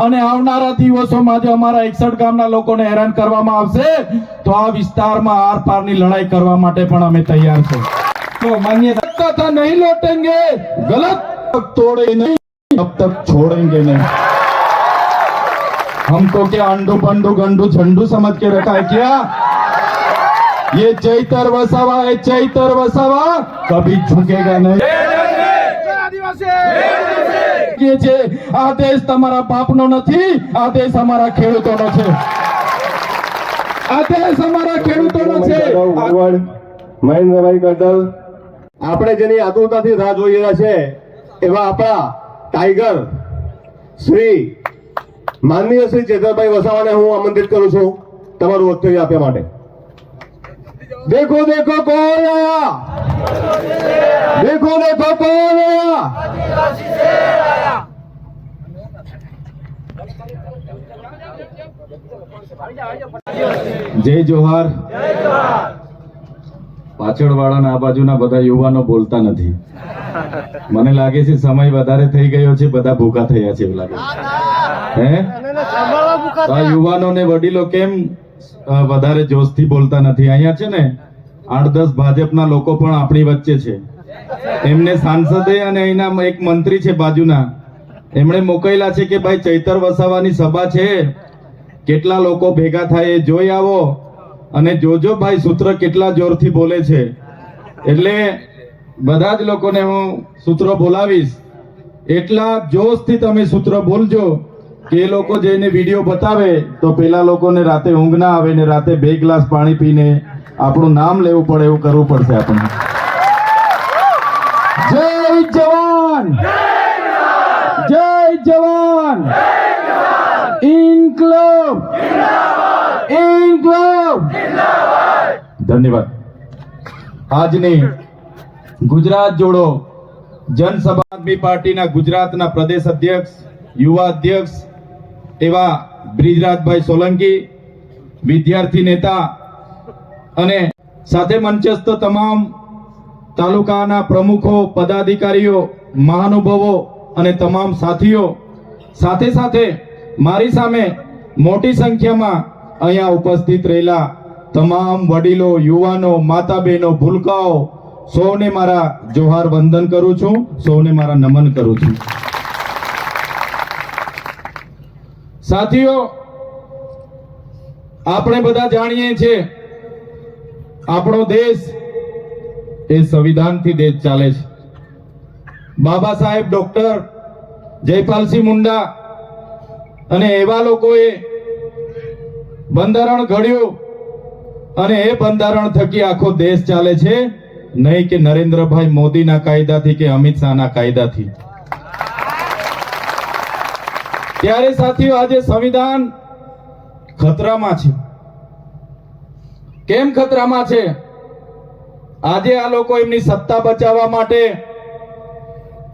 અને આવનારા દિવસોમાં જે અમારા એકસઠ ગામના લોકોને હેરાન કરવામાં આવશે, તો આ વિસ્તારમાં આરપારની લડાઈ કરવા માટે પણ અમે તૈયાર છે. તો માન્ય था નહીં લોટેંગે, ગલત તોડે નહીં अब तक छोड़ेंगे नहीं हमको क्या अंडू पंडू गंडू झंडू समझ के रखा है क्या ये चैतर वसावा है चैतर वसावा कभी झुकेगा नहीं છે આ દેશ તમારા બાપનો નથી આ દેશ અમારા ખેડૂતોનો છે. આ દેશ અમારા ખેડૂતોનો છે. મહેન્દ્રભાઈ ગઢલ. આપણે જેની આતુરતાથી રાહ જોઈ રહ્યા છે એવા આપણા ટાઈગર શ્રી માનનીય શ્રી ચેતરભાઈ વસાવાને હું આમંત્રિત કરું છું તમારું વક્તવ્ય આપ્યા માટે. દેખો देखो कौन आया देखो देखो कौन आया જય જોહાર પાછળ વાળાના આ બાજુના બધા યુવાનો બોલતા નથી મને લાગે છે સમય વધારે થઈ ગયો છે બધા ભૂખા થયા છે એવું લાગે. હે યુવાનો ને વડીલો કેમ વધારે જોશથી બોલતા નથી. અહીંયા છે ને, આઠ દસ ભાજપના લોકો પણ આપણી વચ્ચે છે. એમને સાંસદે અને અહીંના એક મંત્રી છે બાજુના, એમણે મોકલેલા છે કે ભાઈ ચૈતર વસાવાની સભા છે. કેટલા લોકો ભેગા થાય એ જોઈ આવો અને જોજો ભાઈ સૂત્ર કેટલા જોરથી બોલે છે. એટલે બધા જ લોકોને હું સૂત્રો બોલાવીશ. એટલા જોશથી તમે સૂત્ર બોલજો. એ લોકો જઈને વીડિયો બતાવે, તો પેલા લોકોને રાતે ઊંઘ ના આવે ને રાતે બે ગ્લાસ પાણી પીને આપણું નામ લેવું પડે એવું કરવું પડશે આપણને. જય જવાન! જય જવાન! ઇન્કલબ ઇન્કલબ ધન્યવાદ. આજની ગુજરાત જોડો જનસભા આદમી પાર્ટીના ગુજરાતના પ્રદેશ અધ્યક્ષ, યુવા અધ્યક્ષ એવા બ્રિજરાજભાઈ સોલંકી, વિદ્યાર્થી નેતા અને સાથે મંચસ્થ તમામ તાલુકાના પ્રમુખો, પદાધિકારીઓ, મહાનુભાવો અને તમામ સાથીઓ, સાથે સાથે મારી સામે મોટી સંખ્યામાં અહીંયા ઉપસ્થિત રહેલા તમામ વડીલો, યુવાનો માતા બહેનો ભૂલકાઓ, સૌને મારા જોહાર વંદન કરું છું, સૌને મારા નમન કરું છું. સાથીઓ, આપણે બધા જાણીએ છીએ, આપણો દેશ એ સંવિધાનથી દેશ ચાલે છે. બાબા સાહેબ ડોક્ટર જયપાલસિંહ મુંડા અને એવા લોકોએ બંધારણ ઘડ્યું અને એ બંધારણ થકી આખો દેશ ચાલે છે. નહીં કે નરેન્દ્રભાઈ મોદીના કાયદાથી કે અમિત શાહના કાયદાથી. ત્યારે સાથીઓ, આજે સંવિધાન ખતરામાં છે. કેમ ખતરામાં છે? આજે આ લોકો એમની સત્તા બચાવવા માટે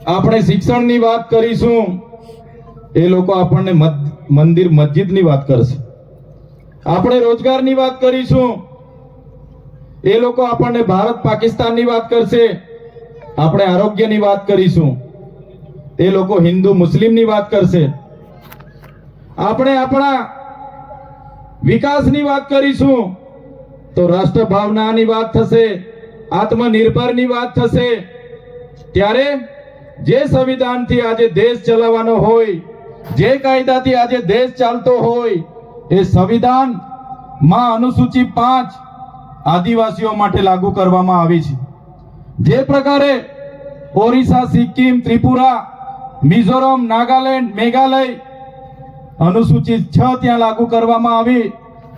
આપણે શિક્ષણની વાત કરીશું. એ લોકો આપણને મદ- મંદિર, મસ્જિદની વાત કરશે. આપણે રોજગારની વાત કરીશું. એ લોકો આપણને ભારત પાકિસ્તાનની વાત કરશે. આપણે આરોગ્યની વાત કરીશું. એ લોકો હિન્દુ મુસ્લિમની વાત કરશે. આપણે આપણા વિકાસની વાત કરીશું, તો રાષ્ટ્ર ભાવનાની વાત થશે, આત્મનિર્ભરની વાત થશે. ત્યારે જે સંવિધાનથી આજે દેશ ચલાવવાનો હોય, જે કાયદાથી આજે દેશ ચાલતો હોય, એ સંવિધાનમાં અનુસૂચિ પાંચ આદિવાસીઓ માટે લાગુ કરવામાં આવી છે. જે પ્રકારે ઓરિસ્સા સિક્કિમ, ત્રિપુરા, મિઝોરમ, નાગાલેન્ડ, મેઘાલય અનુસૂચિત છ ત્યાં લાગુ કરવામાં આવી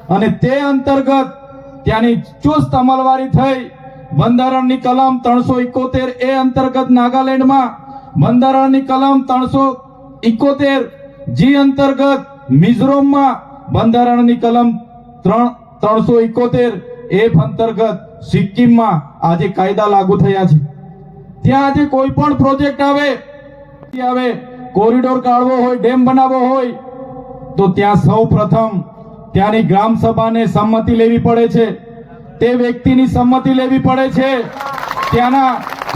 અને તે અંતર્ગત ત્યાંની ચુસ્ત અમલવારી થઈ. બંધારણની કલમ ત્રણસો ઇકોતેર એ અંતર્ગત નાગાલેન્ડમાં બંધારણની કલમ ત્રણસો ઇકોતેર જી અંતર્ગત મિઝોરમમાં બંધારણની કલમ ત્રણ ત્રણસો ઇકોતેર એફ અંતર્ગત સિક્કિમમાં આજે કાયદા લાગુ થયા છે. ત્યાં આજે કોઈ પણ પ્રોજેક્ટ આવે આવે, કોરિડોર કાઢવો હોય, ડેમ બનાવવો હોય તો ત્યાં સૌ પ્રથમ ત્યાંની ગ્રામ સભાને સંમતિ લેવી પડે છે. તે વ્યક્તિની સંમતિ લેવી પડે છે. ત્યાંના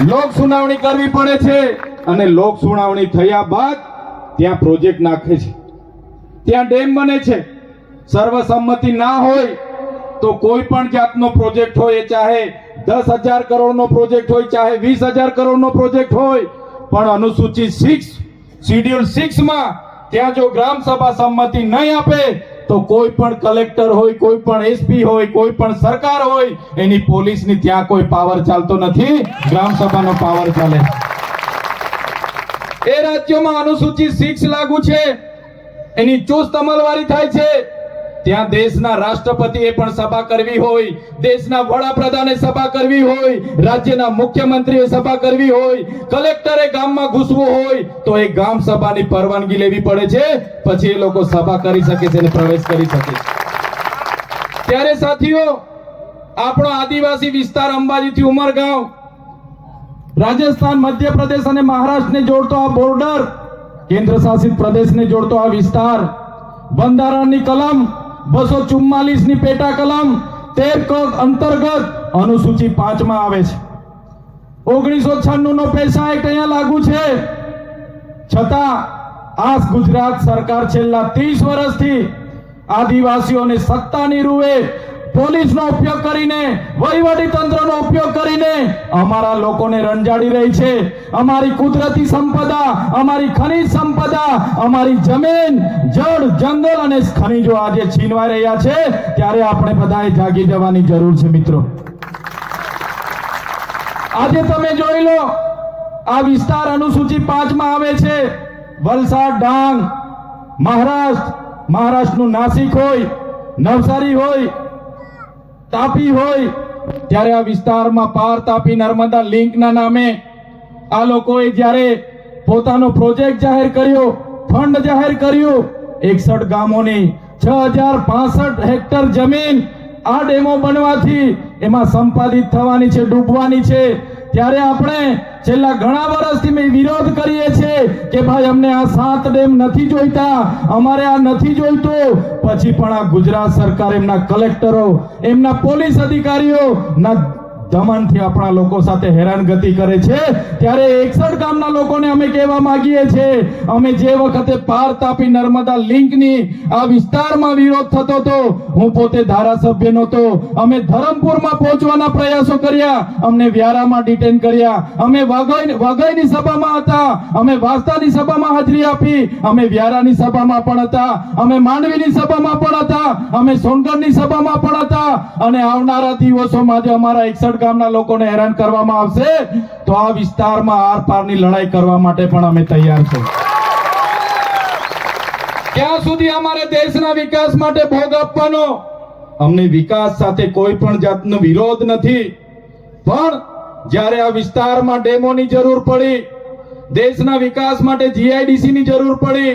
લોક સુનાવણી કરવી પડે છે. અને લોક સુનાવણી થયા બાદ ત્યાં પ્રોજેક્ટ નાખે છે. ત્યાં ડેમ બને છે. સર્વસંમતિ ના હોય તો કોઈ પણ જાતનો પ્રોજેક્ટ હોય, એ ચાહે દસ હજાર કરોડનો પ્રોજેક્ટ હોય, ચાહે વીસ હજાર કરોડનો પ્રોજેક્ટ હોય, પણ અનુસૂચિત સિક્સ, શિડ્યુલ સિક્સમાં ત્યાં જો ગ્રામ સભા સંમતિ નહીં આપે, તો કોઈ પણ કલેક્ટર હોય, કોઈ પણ એસપી હોય, કોઈ પણ સરકાર હોય, એની પોલીસની ત્યાં કોઈ પાવર ચાલતો નથી. ગ્રામ સભાનો પાવર ચાલે. એ રાજ્યોમાં અનુસૂચિત સિક્સ લાગુ છે. એની ચુસ્ત અમલવારી થાય છે. ત્યાં દેશના રાષ્ટ્રપતિએ પણ સભા કરવી હોય, દેશના વડાપ્રધાને સભા કરવી હોય, રાજ્યના મુખ્યમંત્રીએ સભા કરવી હોય, કલેક્ટરે ગામમાં ઘૂસવું હોય, તો એ ગામ સભાની પરવાનગી લેવી પડે છે. પછી એ લોકો સભા કરી શકે છે અને પ્રવેશ કરી શકે છે. ત્યારે સાથીઓ, આપણો આદિવાસી વિસ્તાર અંબાજીથી ઉમરગાંવ, રાજસ્થાન, મધ્યપ્રદેશ અને મહારાષ્ટ્રને જોડતો આ બોર્ડર કેન્દ્ર શાસિત પ્રદેશને જોડતો આ વિસ્તાર, બંધારણની કલમ બસો ચુમ્માલીસની પેટા કલમ તેર ક અંતર્ગત અનુસૂચિ પાંચમાં આવે છે. ઓગણીસો છન્નું નો પૈસા એક્ટ અહીંયા લાગુ છે. છતાં આ ગુજરાત સરકાર છેલ્લા ત્રીસ વર્ષથી આદિવાસીઓને સત્તાની રૂએ પોલીસનો ઉપયોગ કરીને વહીવટી તંત્રનો ઉપયોગ કરીને અમારા લોકોને રંજાડી રહી છે. અમારી કુદરતી સંપદા, અમારી ખનિજ સંપદા, અમારી જમીન, જળ, જંગલ અને ખનિજો આજે છીનવાઈ રહ્યા છે. ત્યારે આપણે બધાએ જાગી જવાની જરૂર છે મિત્રો. આજે તમે જોઈ લો, આ વિસ્તાર અનુસૂચિ પાંચમાં આવે છે. વલસાડ, ડાંગ, મહારાષ્ટ્ર, મહારાષ્ટ્રનું નાસિક હોય, નવસારી હોય તાપી હોય, ત્યારે આ વિસ્તારમાં પાર તાપી નર્મદા લિંકના નામે આ લોકોએ જ્યારે પોતાનો પ્રોજેક્ટ જાહેર કર્યો, ફંડ જાહેર કર્યું, એકસઠ ગામોની છ હજાર પાસઠ હેક્ટર જમીન આ ડેમો બનવાથી એમાં સંપાદિત થવાની છે, ડૂબવાની છે. ત્યારે આપણે છેલ્લા ઘણા વર્ષથી મેં વિરોધ કરીએ છીએ કે ભાઈ અમને આ સાત ડેમ નથી જોઈતા, અમારે આ નથી જોઈતું. પછી પણ આ ગુજરાત સરકાર એમના કલેક્ટરો, એમના પોલીસ અધિકારીઓ, ના દમનથી આપણા લોકો સાથે હેરાનગતિ કરે છે. ત્યારે એકસઠ ગામના લોકોને અમે કહેવા માંગીએ છીએ, અમે જે વખતે પાર તાપી નર્મદા લિંકની આ વિસ્તારમાં વિરોધ થતો હતો, હું પોતે ધારાસભ્ય નહોતો. અમે ધરમપુરમાં પહોંચવાના પ્રયાસો કર્યા, અમને વ્યારામાં ડિટેન કર્યા. અમે વાઘોઈ વાઘોઈની સભામાં હતા, અમે વાસ્તાની સભામાં હાજરી આપી, અમે વ્યારાની સભામાં પણ હતા, અમે માંડવીની સભામાં પણ હતા, અમે સોનગઢની સભામાં પણ હતા. અને આવનારા દિવસોમાં જે અમારા એકસઠ ગામના લોકોને હેરાન કરવામાં આવશે, તો આ વિસ્તારમાં આર પારની લડાઈ કરવા માટે પણ અમે તૈયાર છે ક્યાં સુધી અમારે દેશના વિકાસ માટે ભોગ આપવાનો? અમને વિકાસ સાથે કોઈ પણ જાતનો વિરોધ નથી. પણ જ્યારે આ વિસ્તારમાં ડેમોની જરૂર પડી, દેશના વિકાસ માટે જીઆઈડીસી ની જરૂર પડી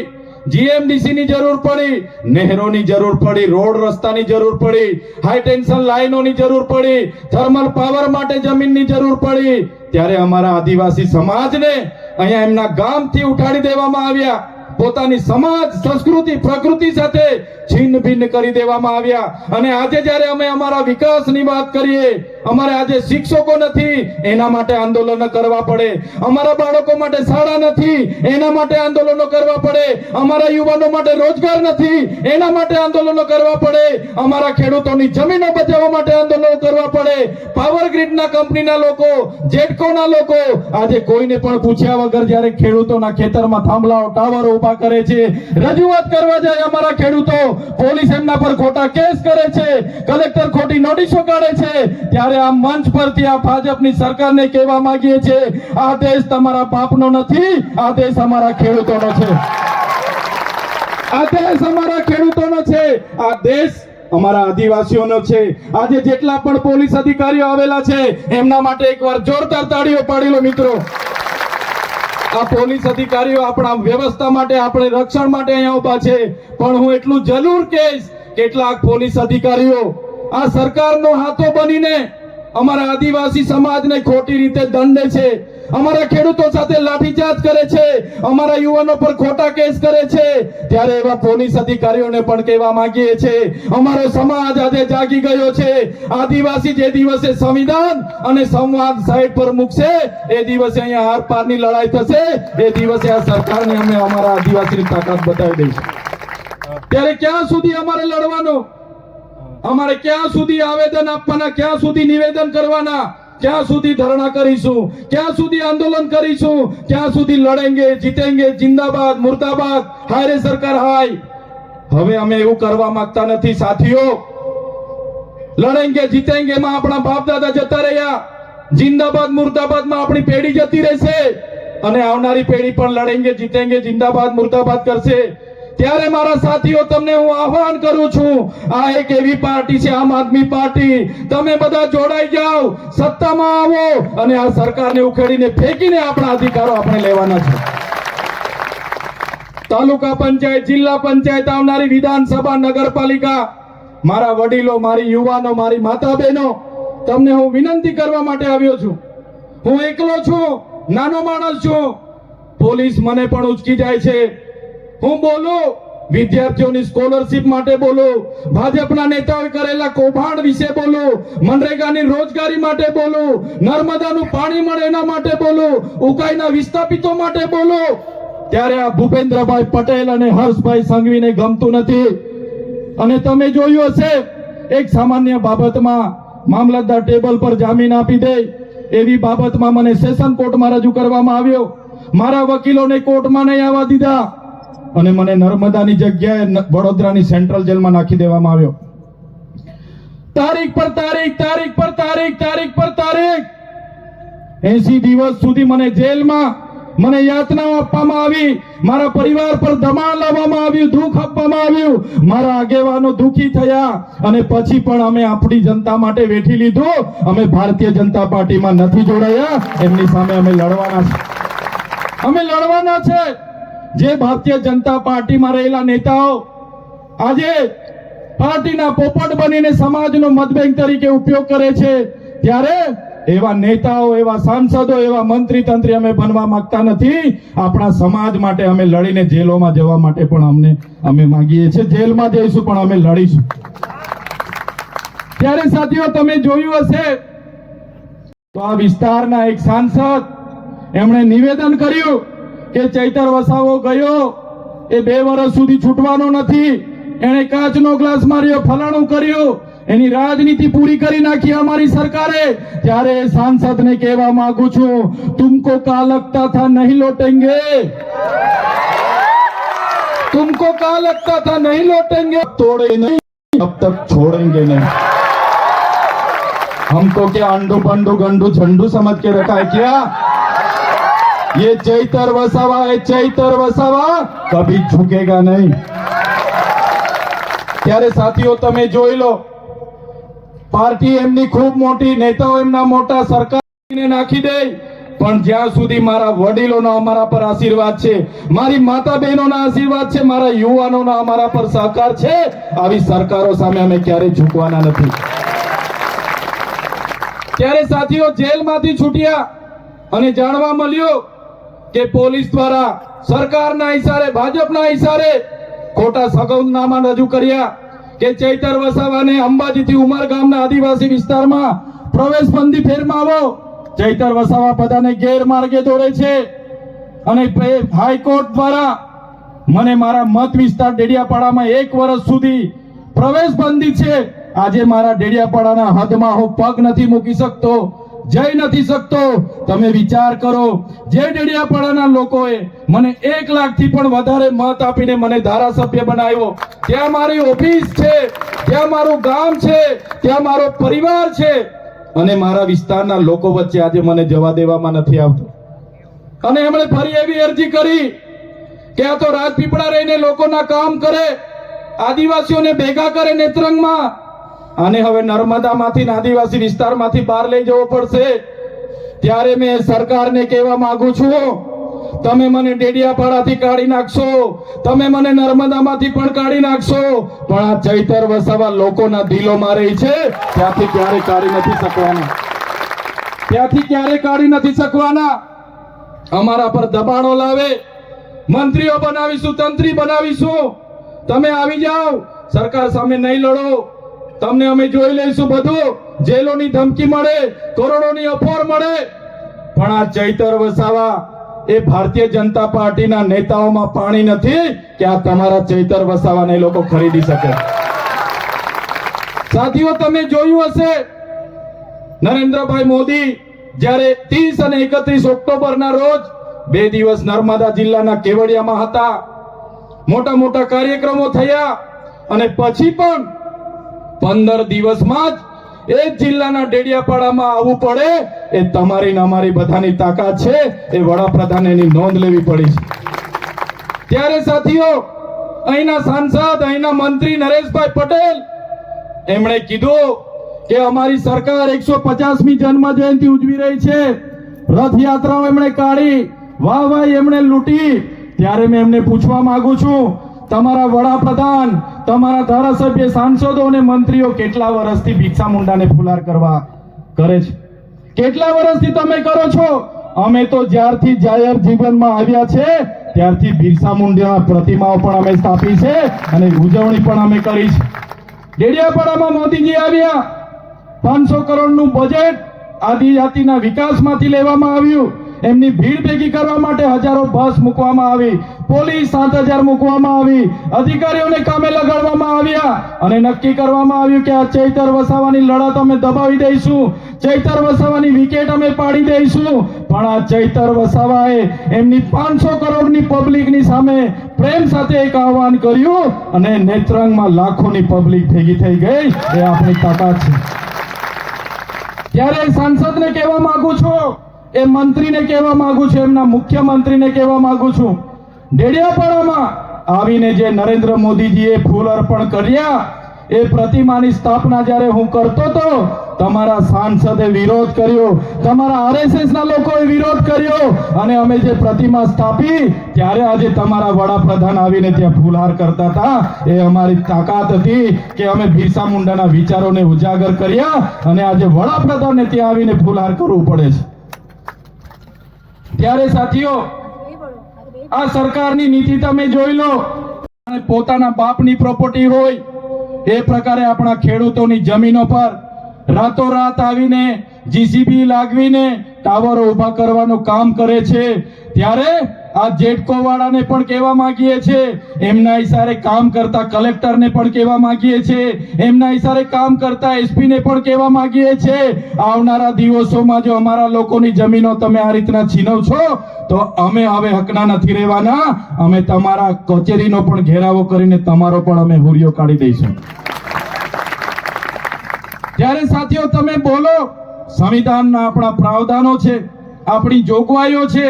જીએમડીસી ની જરૂર પડી, નહેરોની જરૂર પડી, રોડ રસ્તાની જરૂર પડી હાઈ ટેન્શન લાઈનોની જરૂર પડી થર્મલ પાવર માટે જમીનની જરૂર પડી. ત્યારે અમારા આદિવાસી સમાજને અહીંયા એમના ગામથી ઉઠાડી દેવામાં આવ્યા. પોતાની સમાજ, સંસ્કૃતિ, પ્રકૃતિ સાથે છિન્ન ભિન્ન કરી દેવામાં આવ્યા. અને આજે જ્યારે અમે અમારા વિકાસની વાત કરીએ અમારે આજે શિક્ષકો નથી, એના માટે આંદોલન કરવા પડે. અમારા બાળકો માટે શાળા નથી, એના માટે આંદોલનો કરવા પડે. અમારા યુવાનો માટે રોજગાર નથી, એના માટે આંદોલનો કરવા પડે. અમારા ખેડૂતોની જમીનો બચાવવા માટે આંદોલનો કરવા પડે. પાવર ગ્રીડના કંપનીના લોકો જેટકોના લોકો, આજે કોઈને પણ પૂછ્યા વગર જ્યારે ખેડૂતોના ખેતરમાં થાંભલાઓ, ટાવરો ઊભા કરે છે, રજૂઆત કરવા જાય અમારા ખેડૂતો, પોલીસ એમના પર ખોટા કેસ કરે છે, કલેક્ટર ખોટી નોટિસો કાઢે છે, ત્યારે આ મંચ પરથી આ ભાજપની સરકારને કહેવા માંગીએ છીએ, આ દેશ તમારા બાપનો નથી, આ દેશ અમારા ખેડૂતોનો છે. આ દેશ અમારા ખેડૂતોનો છે, આ દેશ અમારા આદિવાસીઓનો છે. આજે જેટલા પણ પોલીસ અધિકારીઓ આવેલા છે, એમના માટે એકવાર જોરદાર તાળીઓ પાડી મિત્રો. આ પોલીસ અધિકારીઓ આપણા વ્યવસ્થા માટે, આપણે રક્ષણ માટે અહીંયા ઊભા છે. પણ હું એટલું જરૂર કહીશ, કેટલાક પોલીસ અધિકારીઓ આ સરકારનો હાથો બનીને અમારા આદિવાસી સમાજને ખોટી રીતે દંડે છે. અમારા ખેડૂતો સાથે લાઠીચાર્જ કરે છે. અમારા યુવાનો પર ખોટા કેસ કરે છે. ત્યારે એવા પોલીસ અધિકારીઓને પણ કહેવા માંગીએ છીએ અમારો સમાજ આજે જાગી ગયો છે. આદિવાસી જે દિવસે સંવિધાન અને સંવાદ સાઈડ પર મૂકશે, એ દિવસે અહીંયા આર પારની લડાઈ થશે. એ દિવસે આ સરકારને અમે અમારા આદિવાસીની તાકાત બતાવી દઈશું. ત્યારે ક્યાં સુધી અમારે લડવાનું? અમારે ક્યાં સુધી આવેદન આપવાના, ક્યાં સુધી નિવેદન કરવાના? ક્યાં સુધી ધરણા કરીશું? ક્યાં સુધી આંદોલન કરીશું? ક્યાં સુધી લડેંગે, જીતેંગે, જિંદાબાદ, મુર્દાબાદ? હાયરે સરકાર હાય. હવે અમે એવું કરવા માંગતા નથી, સાથીઓ. લડેંગે, જીતેંગે માં આપણા બાપ દાદા જતા રહ્યા. જિંદાબાદ મુર્દાબાદમાં આપણી પેઢી જતી રહેશે. અને આવનારી પેઢી પણ લડેંગે, જીતેંગે, જિંદાબાદ, મુર્દાબાદ કરશે. ત્યારે મારા સાથીઓ, તમને હું આહવાન કરું છું, આ એક એવી પાર્ટી છે, આમ આદમી પાર્ટી. તમે બધા જોડાઈ જાઓ, સત્તામાં આવો અને આ સરકારને ઉખેડીને ફેંકીને આપણા અધિકારો આપણે લેવાના છે. તાલુકા પંચાયત, જિલ્લા પંચાયત આવનારી વિધાનસભા, નગરપાલિકા, મારા વડીલો, મારી યુવાનો, મારી માતા બહેનો તમને હું વિનંતી કરવા માટે આવ્યો છું. હું એકલો છું, નાનો માણસ છું. પોલીસ મને પણ ઉચકી જાય છે. હું બોલું, વિદ્યાર્થીઓની સ્કોલરશિપ માટે બોલું, ભાજપના નેતાઓએ કરેલા કૌભાંડ વિશે બોલું, મનરેગાની રોજગારી માટે બોલું, નર્મદાનું પાણી મળે એના માટે બોલું, ઉકાઈના વિસ્થાપિતો માટે બોલું. ત્યારે આ ભૂપેન્દ્રભાઈ પટેલ અને હર્ષભાઈ સંઘવીને ગમતું નથી. અને તમે જોયું હશે, એક સામાન્ય બાબતમાં મામલતદાર ટેબલ પર જામીન આપી દે, એવી બાબતમાં મને સેશન કોર્ટમાં રજૂ કરવામાં આવ્યો. મારા વકીલોને કોર્ટમાં નહીં આવવા દીધા. અને મને નર્મદાની જગ્યાએ વડોદરાની સેન્ટ્રલ જેલમાં નાખી દેવામાં આવ્યો. તારીખ પર તારીખ તારીખ પર તારીખ તારીખ પર તારીખ. એસી દિવસ સુધી મને જેલમાં મને યાતનાઓ આપવામાં આવી, મારા પરિવાર પર દબાણ લાવવામાં આવ્યું, દુઃખ આપવામાં આવ્યું. મારા આગેવાનો દુઃખી થયા અને પછી પણ અમે આપણી જનતા માટે વેઠી લીધું. અમે ભારતીય જનતા પાર્ટીમાં નથી જોડાયા. એમની સામે અમે લડવાના છે. અમે લડવાના છે. જે ભારતીય જનતા પાર્ટીમાં રહેલા નેતાઓ આજે પાર્ટીના પોપટ બનીને સમાજનો મતબેંક તરીકે ઉપયોગ કરે છે, ત્યારે એવા નેતાઓ, એવા સાંસદો, એવા મંત્રી તંત્રી અમે બનવા માંગતા નથી. આપણા સમાજ માટે અમે લડીને જેલોમાં જવા માટે પણ અમને, અમે માંગીએ છીએ. જેલમાં જઈશું પણ અમે લડીશું. ત્યારે સાથીઓ, તમે જોયું હશે તો આ વિસ્તારના એક સાંસદ એમણે નિવેદન કર્યું કે ચૈતર વસાવો ગયો એ બે વર્ષ સુધી છૂટવાનો નથી એણે કાચનો ગ્લાસ માર્યો ફલાણું કર્યું એની રાજનીતિ પૂરી કરી નાખી અમારી સરકારે ત્યારે એ સાંસદને કહેવા માંગુ છું તુમકો કા લગતા થા નહીં લોટેંગે तुमको कहा लगता था नहीं लौटेंगे अब तोड़े नहीं अब तक छोड़ेंगे नहीं हमको क्या अंडू पंडू गंडू झंडू समझ के रखा है क्या ये चैतर वसावा है चैतर वसावा कभी झुकेगा नहीं ત્યારે સાથીઓ તમે જોઈ લો પાર્ટી એમની ખૂબ મોટી નેતાઓ એમના મોટા સરકારને નાખી દે પણ જ્યાં સુધી મારા વડીલોનો અમારા પર આશીર્વાદ છે મારી માતા બહેનોના આશીર્વાદ છે મારા યુવાનોના અમારા પર સહકાર છે આવી સરકારો સામે અમે ક્યારેય ઝૂકવાના નથી ત્યારે સાથીઓ જેલમાંથી છૂટ્યા અને જાણવા મળ્યું કે પોલીસ દ્વારા સરકારના ઇશારે ભાજપના ઇશારે ખોટા સગવનામા રજૂ કર્યા કે ચૈતર વસાવાને અંબાજીથી ઉમર ગામના આદિવાસી વિસ્તારમાં પ્રવેશ બંધી ફેરમાવો ચૈતર વસાવા બધાને ગેરમાર્ગે દોરે છે અને હાઈકોર્ટ દ્વારા મને મારા મત વિસ્તાર ડેડિયાપાડામાં એક વર્ષ સુધી પ્રવેશ બંધી છે. આજે મારા ડેડિયાપાડાના હદમાં હું પગ નથી મૂકી શકતો. જઈ નથી શકતો. તમે વિચાર કરો, જે ડેડિયાપાડાના લોકોએ મને એક લાખથી પણ વધારે મત આપીને મને ધારાસભ્ય બનાવ્યો, ત્યાં મારી ઓફિસ છે, ત્યાં મારું ગામ છે, ત્યાં મારો પરિવાર છે. અને મારા વિસ્તારના લોકો વચ્ચે આજે મને જવા દેવામાં નથી આવતું. અને એમણે ફરી એવી અરજી કરી કે આ તો રાજપીપળા રહીને લોકોના કામ કરે, આદિવાસીઓને ભેગા કરે નેત્રંગમાં આને હવે નર્મદામાંથી આદિવાસી વિસ્તારમાંથી બહાર લઈ જવો પડશે. ત્યારે મેં સરકારને કહેવા માંગુ છું, તમે મને ડેડિયાપાડાથી કાઢી નાખશો, તમે મને નર્મદામાંથી પણ કાઢી નાખશો. પણ આ ચૈતર વસાવા લોકોના દિલોમાં મારે છે, ત્યાંથી ક્યારે કાઢી નથી શકવાના. ત્યાંથી ક્યારે કાઢી નથી શકવાના? અમારા પર દબાણો લાવે. મંત્રીઓ બનાવીશું, તંત્રી બનાવીશું. તમે આવી જાઓ, સરકાર સામે નહીં લડો. તમને અમે જોઈ લઈશું બધું. જેલોની ધમકી મળે, કરોડોની અફોર મળે. પણ આ ચૈતર વસાવા એ ભારતીય જનતા પાર્ટીના નેતાઓમાં પાણી નથી કે આ તમારા ચૈતર વસાવાને લોકો ખરીદી શકે. સાથીઓ, તમે જોયું હશે, નરેન્દ્રભાઈ મોદી જ્યારે ત્રીસ અને એકત્રીસ ઓક્ટોબરના રોજ બે દિવસ નર્મદા જિલ્લાના કેવડિયામાં હતા. મોટા મોટા કાર્યક્રમો થયા અને પછી પણ પંદર દિવસમાં જ એ જિલ્લાના ડેડિયાપાડામાં આવવું પડે. એ તમારી ને અમારી બધાની તાકાત છે. એ વડાપ્રધાન એની નોંધ લેવી પડી છે. ત્યારે સાથીઓ, અહીંના સાંસદ, અહીંના મંત્રી નરેશભાઈ પટેલ, એમણે કીધું કે અમારી સરકાર એકસો પચાસમી જન્મ જયંતિ ઉજવી રહી છે. રથયાત્રાઓ એમણે કાઢી વાહ વાહ એમણે લૂંટી. ત્યારે મેં એમને પૂછવા માંગુ છું તમારા વડાપ્રધાન, તમારા ધારાસભ્ય, સાંસદો અને મંત્રીઓ કેટલા વર્ષથી ભિક્ષા મુંડાને ફુલાર કરવા કરે છે? કેટલા વર્ષથી તમે કરો છો? અમે તો જ્યારથી જાહેર જીવનમાં આવ્યા છે, ત્યારથી બિરસા મુંડાના પ્રતિમાઓ પણ અમે સ્થાપી છે અને ઉજવણી પણ અમે કરી છે. ડેડિયાપાડામાં મોદીજી આવ્યા. પાંચસો કરોડનું બજેટ આદિજાતિના વિકાસમાંથી લેવામાં આવ્યું. એમની ભીડ ભેગી કરવા માટે હજારો બસ મૂકવામાં આવી, પોલીસ સાત હજાર મૂકવામાં આવી, અધિકારીઓને કામે લગાડવામાં આવ્યા અને નક્કી કરવામાં આવ્યું કે આ ચૈતર વસાવાની લડત અમે દબાવી દઈશું, ચૈતર વસાવાની વિકેટ અમે પાડી દઈશું, પણ આ ચૈતર વસાવાએ એમની પાંચસો કરોડની પબ્લિકની સામે પ્રેમ સાથે એક આહવાન કર્યું અને નેત્રંગમાં લાખોની પબ્લિક ભેગી થઈ ગઈ. એ આપણી તાકાત છે. ત્યારે સાંસદને કહેવા માંગુ છું એ મંત્રીને કહેવા માંગુ છું, એમના મુખ્યમંત્રીને કહેવા માંગુ છું. ડેડિયાપાડામાં આવીને જે નરેન્દ્ર મોદીજીએ ફૂલ અર્પણ કર્યા, એ પ્રતિમાની સ્થાપના જ્યારે હું કરતો હતો, તમારા સાંસદે વિરોધ કર્યો, તમારા આરએસએસ લોકોએ વિરોધ કર્યો, અને અમે જે પ્રતિમા સ્થાપી, ત્યારે આજે તમારા વડાપ્રધાન આવીને ત્યાં ફૂલહાર કરતા હતા. એ અમારી તાકાત હતી કે અમે બિરસા મુંડાના વિચારોને ઉજાગર કર્યા, અને આજે વડાપ્રધાનને ત્યાં આવીને ફૂલહાર કરવું પડે છે. ત્યારે સાથીઓ, આ સરકારની નીતિ તમે જોઈ લો. અને પોતાના બાપની પ્રોપર્ટી હોય, એ પ્રકારે આપણા ખેડૂતોની જમીનો પર રાતોરાત આવીને જીસીબી લાગવીને ટાવરો ઊભા કરવાનું કામ કરે છે. ત્યારે આ જેટકો વાળાને પણ કહેવા માંગીએ છીએ, એમના ઈશારે કામ કરતા કલેક્ટરને પણ કહેવા માંગીએ છીએ, એમના ઈશારે કામ કરતા એસપીને પણ કહેવા માંગીએ છીએ. આવનારા દિવસોમાં જો અમારા લોકોની જમીનો તમે આ રીતના છીનવ છો, તો અમે હવે હકના નથી રહેવાના. અમે તમારા કચેરીનો પણ ઘેરાવો કરીને તમારો પણ અમે હુરિયો કાઢી દઈશું. ત્યારે સાથીઓ, તમે બોલો, સંવિધાનના આપણા પ્રાવધાનો છે, આપણી જોગવાઈઓ છે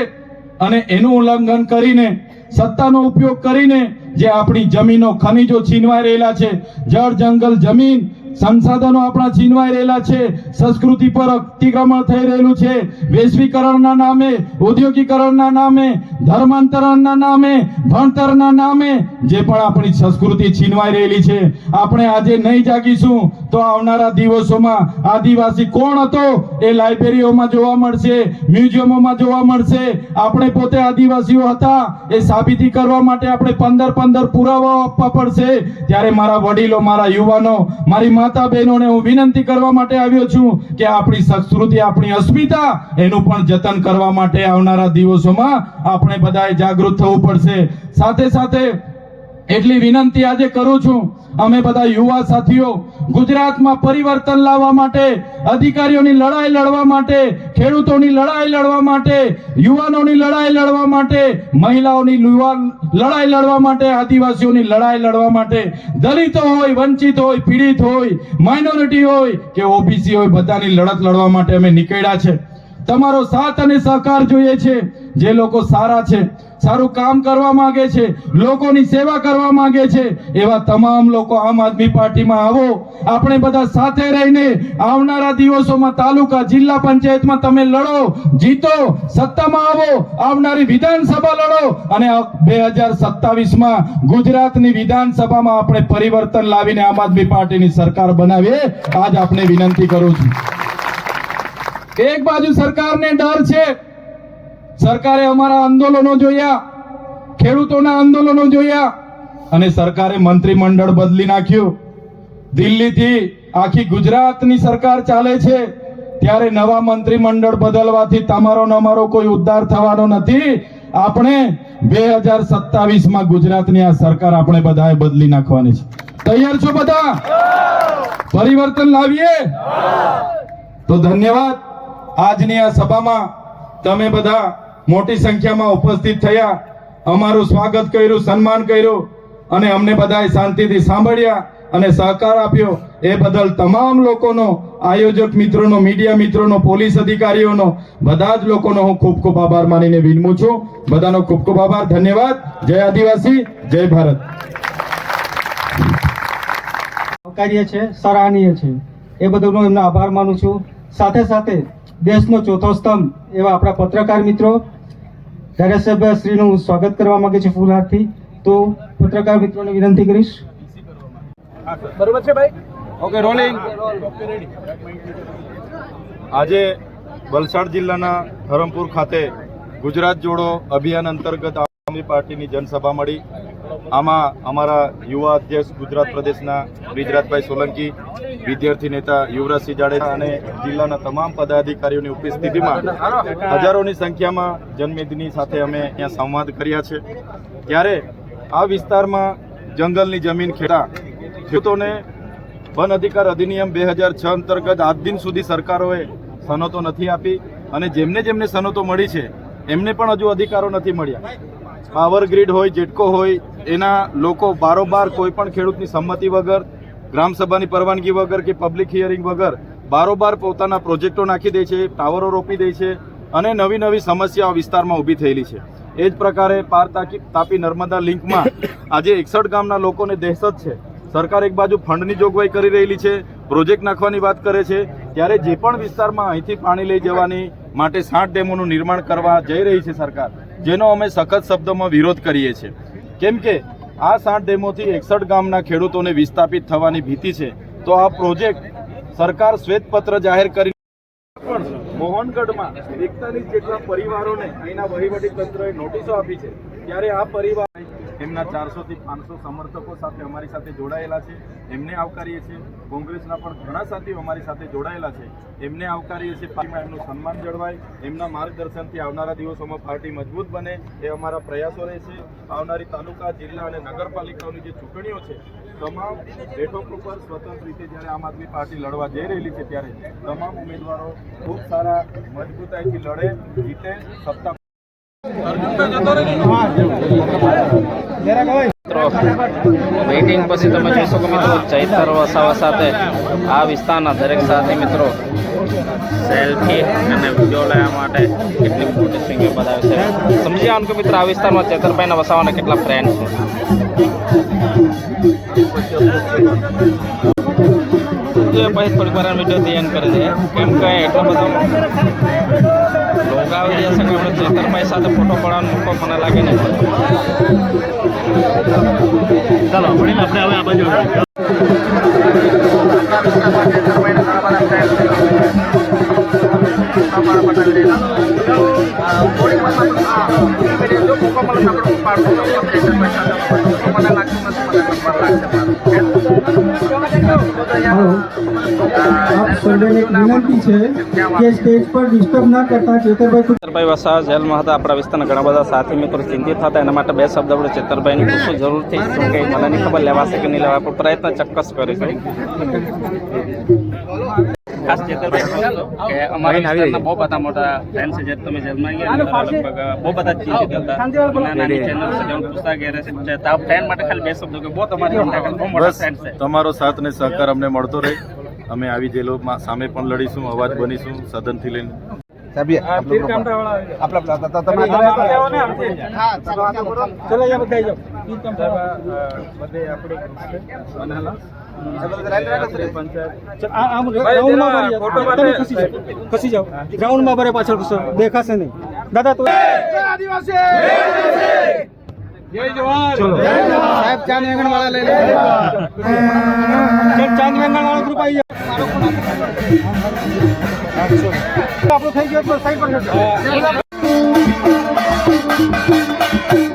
અને એનું ઉલ્લંઘન કરીને, સત્તાનો ઉપયોગ કરીને જે આપણી જમીનો ખનીજો છીનવાઈ રહેલા છે, જળ, જંગલ, જમીન સંસાધનો આપણા છીનવાઈ રહેલા છે. સંસ્કૃતિ પર અતિક્રમણ થઈ રહેલું છે. વૈશ્વિકરણના નામે, ઔદ્યોગિકરણના નામે, ધર્માંતરણના નામે, ભણતરના નામે જે પણ આપણી સંસ્કૃતિ છીનવાઈ રહેલી છે. આપણે આજે નહીં જાગીશું તો આવનારા દિવસોમાં આદિવાસી કોણ હતો એ લાઇબ્રેરીઓમાં જોવા મળશે, મ્યુઝિયમોમાં જોવા મળશે. આપણે પોતે આદિવાસીઓ હતા એ સાબિતી કરવા માટે આપણે પંદર પંદર પુરાવાઓ આપવા પડશે. ત્યારે મારા વડીલો, મારા યુવાનો, મારી માતા બહેનોને હું વિનંતી કરવા માટે આવ્યો છું કે આપણી સંસ્કૃતિ, આપણી અસ્મિતા, એનું પણ જતન કરવા માટે આવનારા દિવસોમાં આપણે બધાએ જાગૃત થવું પડશે. સાથે સાથે એટલી વિનંતી આજે કરું છું. અમે બધા યુવા સાથીઓ, ગુજરાતમાં પરિવર્તન લાવવા માટે, અધિકારીઓની લડાઈ લડવા માટે, ખેડૂતોની લડાઈ લડવા માટે, યુવાનોની લડાઈ લડવા માટે, મહિલાઓની લડાઈ લડવા માટે, આદિવાસીઓની લડાઈ લડવા માટે, દલિતો હોય, વંચિત હોય, પીડિત હોય, માઇનોરિટી હોય કે ઓબીસી હોય, બધાની લડત લડવા માટે અમે નીકળ્યા છે. તમારો સાથ અને સહકાર જોઈએ છે. જે લોકો સારા છે સારું કામ કરવા માંગે છે, લોકોની સેવા કરવા માંગે છે, એવા તમામ લોકો આમ આદમી પાર્ટીમાં આવો. આપણે બધા સાથે રહીને આવનારા દિવસોમાં તાલુકા જિલ્લા પંચાયતમાં તમે લડો, જીતો, સત્તામાં આવો, આવનારી વિધાનસભા લડો અને બે હજાર સત્તાવીસમાં ગુજરાતની વિધાનસભામાં આપણે પરિવર્તન લાવીને આમ આદમી પાર્ટીની સરકાર બનાવીએ, આજ આપણે વિનંતી કરું છું. એક બાજુ સરકારને ડર છે સરકારે અમારા આંદોલનો જોયા, ખેડૂતોના આંદોલનો જોયા અને સરકારે મંત્રીમંડળ બદલી નાખ્યું. દિલ્હીથી આખી ગુજરાતની સરકાર ચાલે છે, ત્યારે નવા મંત્રીમંડળ બદલવાથી તમારો અમારો કોઈ ઉદ્ધાર થવાનો નથી. આપણે બે હજાર સત્તાવીસમાં ગુજરાતની આ સરકાર આપણે બધાએ બદલી નાખવાની છે. તૈયાર છો બધા? પરિવર્તન લાવીએ? તો ધન્યવાદ. આજની આ સભામાં તમે બધા મોટી સંખ્યામાં ઉપસ્થિત થયા, અમારું સ્વાગત કર્યું, સન્માન કર્યું અને અમને બધાએ શાંતિથી સાંભળ્યા અને સહકાર આપ્યો. એ બદલ તમામ લોકોનો, આયોજક મિત્રોનો, મીડિયા મિત્રોનો, પોલીસ અધિકારીઓનો, બધા જ લોકોનો હું ખૂબ ખૂબ આભાર માનીને વિનમું છું. બધાનો ખૂબ ખૂબ આભાર. ધન્યવાદ. જય આદિવાસી, જય ભારત. કાર્ય છે, સરાહનીય છે. એ બદલનો એમનો આભાર માનું છું. સાથે સાથે દેશનો ચોથો સ્તંભ એવા આપણા પત્રકાર મિત્રો ધારાસભ્ય શ્રીનું સ્વાગત કરવા માંગે છે ફૂલહારથી તો પત્રકાર મિત્રોને વિનંતી કરીશ. ભાઈ? ઓકે રોલિંગ આજે વલસાડ જિલ્લાના ધરમપુર ખાતે ગુજરાત જોડો અભિયાન અંતર્ગત આમ આદમી પાર્ટીની જનસભા મળી. આમાં અમારા યુવા અધ્યક્ષ ગુજરાત પ્રદેશના બ્રિજરાજભાઈ સોલંકી, વિદ્યાર્થી નેતા યુવરાજસિંહ જાડેજા અને જિલ્લાના તમામ પદાધિકારીઓની ઉપસ્થિતિમાં હજારોની સંખ્યામાં જનમેદની સાથે અમે અહીંયા સંવાદ કર્યા છે. ત્યારે આ વિસ્તારમાં જંગલની જમીન ખેડા ખેડૂતોને વન અધિકાર અધિનિયમ બે હજાર છ અંતર્ગત આજ દિન સુધી સરકારોએ સનતો નથી આપી અને જેમને જેમને સનતો મળી છે, એમને પણ હજુ અધિકારો નથી મળ્યા. પાવર ગ્રીડ હોય, જેટકો હોય એના લોકો બારોબાર કોઈ પણ ખેડૂતની સંમતિ વગર ગ્રામસભાની પરવાનગી વગર કે પબ્લિક હિયરિંગ વગર બારોબાર પોતાના પ્રોજેક્ટો નાખી દે છે, ટાવરો રોપી દે છે અને નવી નવી સમસ્યાઓ વિસ્તારમાં ઊભી થયેલી છે. એ જ પ્રકારે પાર તાપી નર્મદા લિંકમાં આજે એકસઠ ગામના લોકોને દહેશત છે. સરકાર એક બાજુ ફંડની જોગવાઈ કરી રહેલી છે પ્રોજેક્ટ નાખવાની વાત કરે છે, ત્યારે જે પણ વિસ્તારમાં અહીંથી પાણી લઈ જવાની માટે સાત ડેમોનું નિર્માણ કરવા જઈ રહી છે સરકાર, જેનો અમે સખત શબ્દોમાં વિરોધ કરીએ છીએ. કેમ કે આ સાત ડેમોથી એકસઠ ગામના ખેડૂતોને વિસ્થાપિત થવાની ભીતિ છે. તો આ પ્રોજેક્ટ સરકાર શ્વેતપત્ર જાહેર કરી મોહનગઢમાં એકતાલીસ જેટલા પરિવારોને અહીંના વહીવટી તંત્રએ નોટિસો આપી છે. ત્યારે આ પરિવાર એમના ચારસોથી પાંચસો સમર્થકો સાથે અમારી સાથે જોડાયેલા છે. એમને આવકારીએ છીએ. કોંગ્રેસના પણ ઘણા સાથીઓ અમારી સાથે જોડાયેલા છે. એમને આવકારીએ છીએ. પાર્ટીમાં એમનું સન્માન જળવાય. એમના માર્ગદર્શનથી આવનારા દિવસોમાં પાર્ટી મજબૂત બને એ અમારા પ્રયાસો રહેશે. આવનારી તાલુકા, જિલ્લા અને નગરપાલિકાઓની જે ચૂંટણીઓ છે, તમામ બેઠક પર સ્વતંત્ર રીતે જ્યારે આમ આદમી પાર્ટી લડવા જઈ રહેલી છે ત્યારે તમામ ઉમેદવારો ખૂબ સારા મજબૂતાઈથી લડે, જીતે, સત્તા મીટિંગ પછી તમે જોશો કે મિત્રો ચૈતર વસાવા સાથે આ વિસ્તારના દરેક સાથી મિત્રો સેલ્ફી અને વીડિયો લેવા માટે કેટલી મોટી સ્વિંગો બતાવે છે. સમજી આવવાનું કે મિત્રો આ વિસ્તારમાં ચેતરભાઈના વસાવાના કેટલા ફ્રેન્ડ છે? પછી થોડીક વાર વીડિયો તૈયાર કરી દઈએ કેમ કે એટલો બધો લોગ આવી જશે કે આપણે ચેતરભાઈ સાથે ફોટો પડાવવાનો મોકો મને લાગે ને ચાલો વડીલ આપણે હવે આ બાજુ આપ સર્વેને એક વિનંતી છે કે સ્ટેજ પર ડિસ્ટર્બ ના કરતા ચેતરભાઈ ચેતરભાઈ વસાવા જેલમાં હતા. આપણા વિસ્તારના ઘણા બધા સાથી મિત્રો ચિંતિત હતા. એના માટે બે શબ્દ આપણે ચેતરભાઈની પૂછવું જરૂરથી. શું કે મને નહીં ખબર? લેવાશે કે નહીં લેવા પણ પ્રયત્ન ચોક્કસ કરીશું. ખાસ ચેતરભાઈ કે અમારા વિસ્તારના બહુ બધા મોટા ફેન છે તમે જેલમાં ગયા લગભગ બહુ બધા ચિંતિત હતા. નાની ચેનલ છે જેમ પૂછતા ગયા છે. તો ફેન માટે ખાલી બે શબ્દો કે બહુ તમારી કરે બહુ મોટા ફેન છે. તમારો સાથ ને સહકાર અમને મળતો રહે. અમે આવી જેલો સામે પણ લડીશું અવાજ બનીશું સદનથી લઈને. આમ ગ્રાઉન્ડમાં ભરી પાછળ દેખાશે નહીં. દાદા તો ચલો સાહેબ ચાંદ વેંગણ વાળા લઈ લે ચાંદ વેંગણ વાળો ગ્રુપ આવી જાઓ આપણું થઈ ગયું તો સાઈડ પર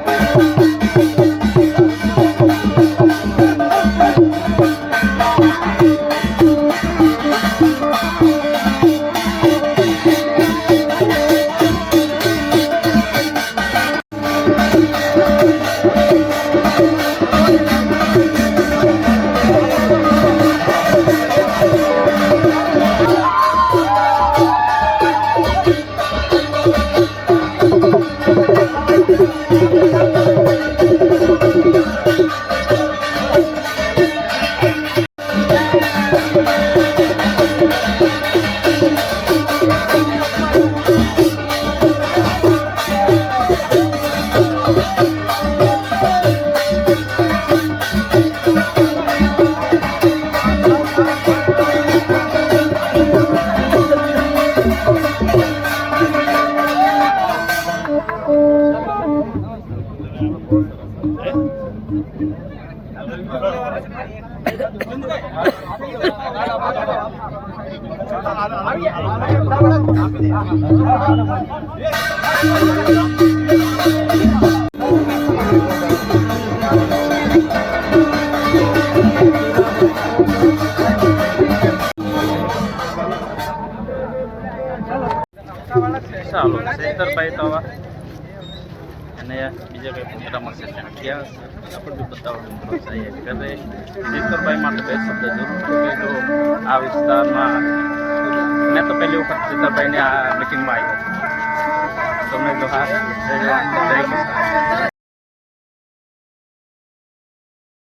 જજો ચાલો શેખરભાઈ તો આવા અને બીજા કંઈ હશે ત્યાં? ક્યાં હશે આપણે બી બતાવવાનું પ્રોત્સાહિત કરે. શેખરભાઈ માટે બે શબ્દ જરૂર કહેજો આ વિસ્તારમાં મેં તો પહેલી વખત શેખરભાઈની આ મિટિંગમાં આવ્યો તમે તો હા, જય જય